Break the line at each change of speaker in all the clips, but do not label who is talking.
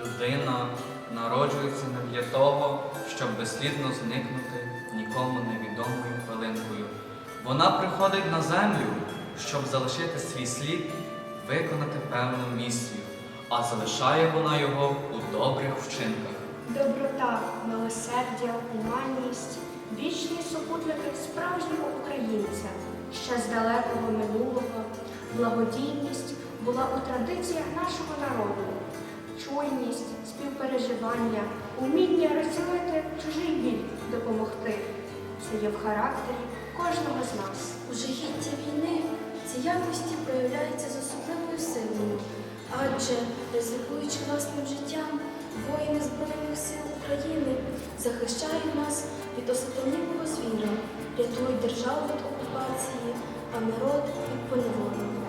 людина народжується не для того, щоб безслідно зникнути нікому невідомою хвилинкою. Вона приходить на землю, щоб залишити свій слід, виконати певну місію, а залишає вона його у добрих вчинках.
Доброта, милосердя, гуманність вічні супутники справжнього українця, ще з далекого минулого, благодійність була у традиціях нашого народу. Чуйність, співпереживання, уміння розділити чужий біль, допомогти. Це є в характері кожного з нас.
У жахітті війни ці якості проявляються з особливою силою, адже, ризикуючи власним життям, воїни Збройних сил України захищають нас від осатанілого звіра, рятують державу від окупації, а народ від поневолення.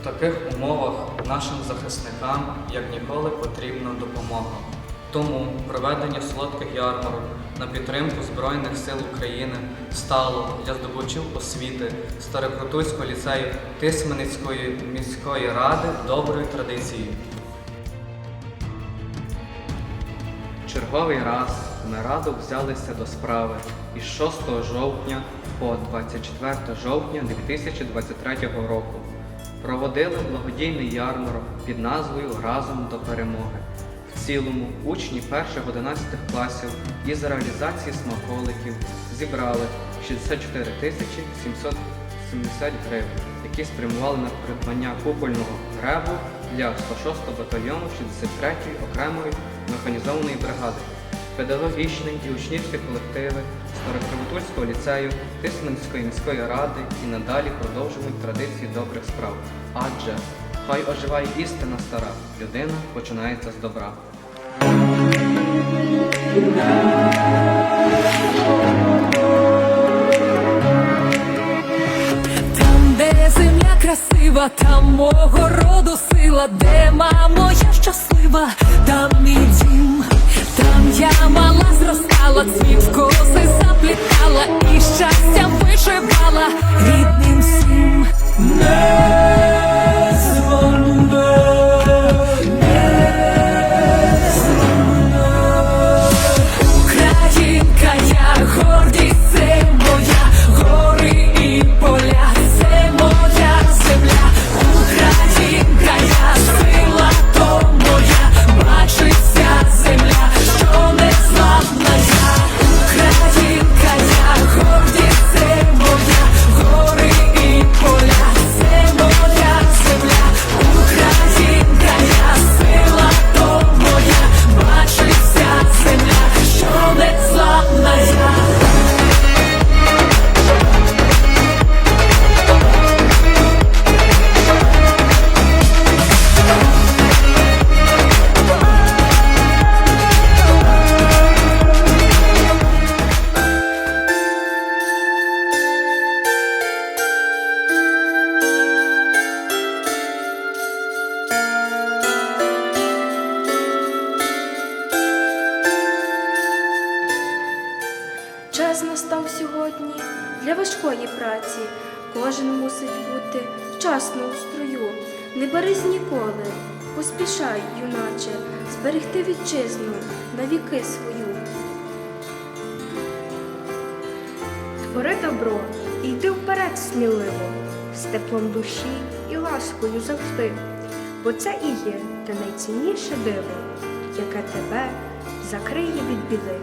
В таких умовах нашим захисникам як ніколи потрібна допомога. Тому проведення солодких ярмарок на підтримку Збройних сил України стало для здобувачів освіти Старокрутульського ліцею Тисменицької міської ради доброю традицією. Черговий раз ми радо взялися до справи із 6 жовтня по 24 жовтня 2023 року проводили благодійний ярмарок під назвою Разом до перемоги. В цілому учні перших 11 класів із реалізації смаколиків зібрали 64 тисячі 770 гривень, які спрямували на придбання купольного гребу для 106-го батальйону 63-ї окремої механізованої бригади. Педагогічний і учнівські колективи Старокривотульського ліцею, Тисменської міської ради і надалі продовжують традиції добрих справ. Адже хай оживає істина стара, людина починається з добра.
Там, де земля красива, там мого роду сила, де мамо я щаслива, там мій
Час настав сьогодні для важкої праці. Кожен мусить бути вчасно у строю. Не берись ніколи, поспішай, юначе, зберегти вітчизну на віки свою. Твори добро і йди вперед сміливо, з теплом душі і ласкою завжди. Бо це і є те найцінніше диво, яке тебе закриє від біди.